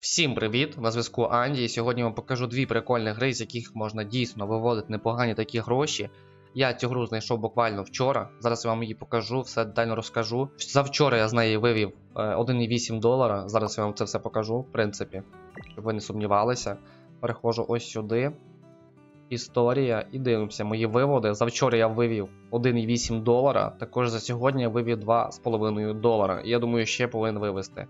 Всім привіт! На зв'язку Анді. І сьогодні вам покажу дві прикольні гри, з яких можна дійсно виводити непогані такі гроші. Я цю гру знайшов буквально вчора. Зараз я вам її покажу, все детально розкажу. Завчора я з неї вивів е, 1,8 долара. Зараз я вам це все покажу, в принципі, щоб ви не сумнівалися. Переходжу ось сюди. Історія і дивимося мої виводи. Завчора я вивів 1,8 долара. Також за сьогодні я вивів 2,5 долара. І я думаю, ще повинен вивести.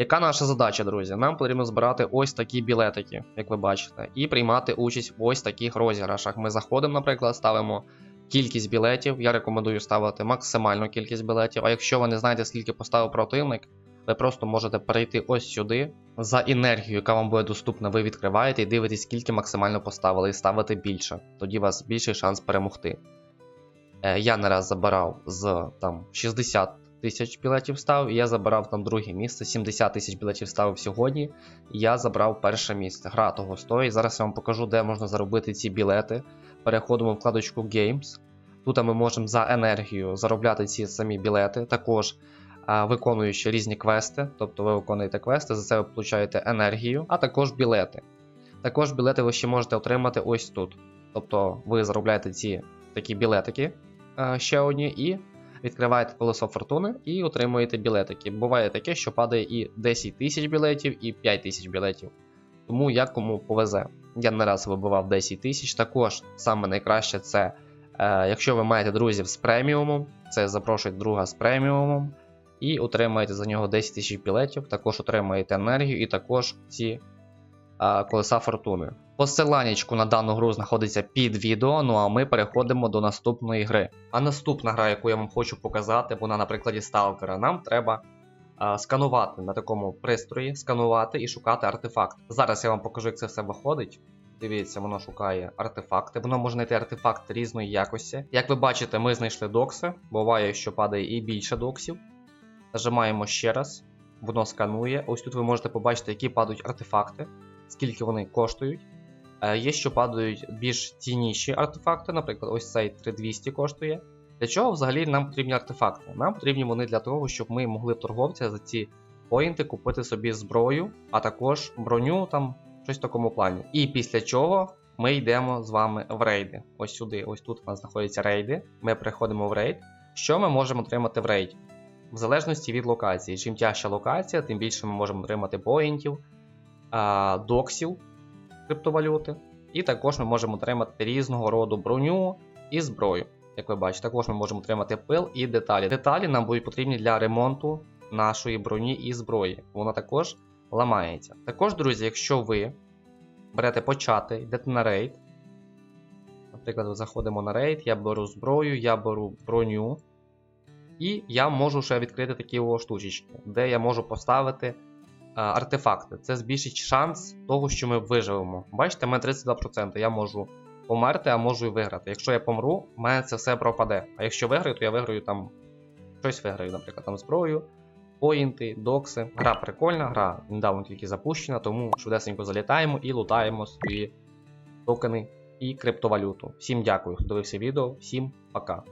Яка наша задача, друзі? Нам потрібно збирати ось такі білетики, як ви бачите, і приймати участь в ось таких розіграшах. Ми заходимо, наприклад, ставимо кількість білетів. Я рекомендую ставити максимальну кількість білетів. А якщо ви не знаєте, скільки поставив противник, ви просто можете перейти ось сюди. За енергію, яка вам буде доступна, ви відкриваєте і дивитесь, скільки максимально поставили, і ставити більше. Тоді у вас більший шанс перемогти. Е, я не раз забирав з там 60 тисяч білетів ставив, і я забирав там друге місце. 70 тисяч білетів ставив сьогодні. І я забрав перше місце. Гра того стоїть. Зараз я вам покажу, де можна заробити ці білети. Переходимо в вкладочку Games. Тут ми можемо за енергію заробляти ці самі білети. Також виконуючи різні квести. Тобто ви виконуєте квести, за це ви получаєте енергію, а також білети. Також білети ви ще можете отримати ось тут. Тобто ви заробляєте ці такі білетики ще одні і відкриваєте колесо фортуни і отримуєте білетики. Буває таке, що падає і 10 тисяч білетів, і 5 тисяч білетів. Тому як кому повезе. Я не раз вибивав 10 тисяч. Також саме найкраще це, е, якщо ви маєте друзів з преміумом, це запрошують друга з преміумом. І отримаєте за нього 10 тисяч білетів, також отримаєте енергію і також ці колеса фортуни. Посиланнячку на дану гру знаходиться під відео, ну а ми переходимо до наступної гри. А наступна гра, яку я вам хочу показати, вона на прикладі сталкера. Нам треба а, сканувати на такому пристрої, сканувати і шукати артефакт. Зараз я вам покажу, як це все виходить. Дивіться, воно шукає артефакти. Воно може знайти артефакт різної якості. Як ви бачите, ми знайшли докси. Буває, що падає і більше доксів. Нажимаємо ще раз, воно сканує. Ось тут ви можете побачити, які падають артефакти, скільки вони коштують. Е, Є, що падають більш цінніші артефакти, наприклад, ось цей 3200 коштує. Для чого взагалі нам потрібні артефакти? Нам потрібні вони для того, щоб ми могли в торговця за ці поінти купити собі зброю, а також броню, там щось в такому плані. І після чого ми йдемо з вами в рейди. Ось сюди, ось тут у нас знаходяться рейди. Ми приходимо в рейд. Що ми можемо отримати в рейді? В залежності від локації. Чим тяжча локація, тим більше ми можемо отримати поінтів, доксів криптовалюти. І також ми можемо отримати різного роду броню і зброю. Як ви бачите, також ми можемо отримати пил і деталі. Деталі нам будуть потрібні для ремонту нашої броні і зброї. Вона також ламається. Також, друзі, якщо ви берете почати, йдете на рейд. Наприклад, заходимо на рейд, я беру зброю, я беру броню. І я можу ще відкрити такі штучечки, де я можу поставити артефакти. Це збільшить шанс того, що ми виживемо. Бачите, в мене 32%. Я можу померти, а можу і виграти. Якщо я помру, в мене це все пропаде. А якщо виграю, то я виграю там щось виграю, наприклад, там зброю, поінти, докси. Гра прикольна, гра недавно тільки запущена, тому швидесенько залітаємо і лутаємо свої токени і криптовалюту. Всім дякую, хто дивився відео, всім пока.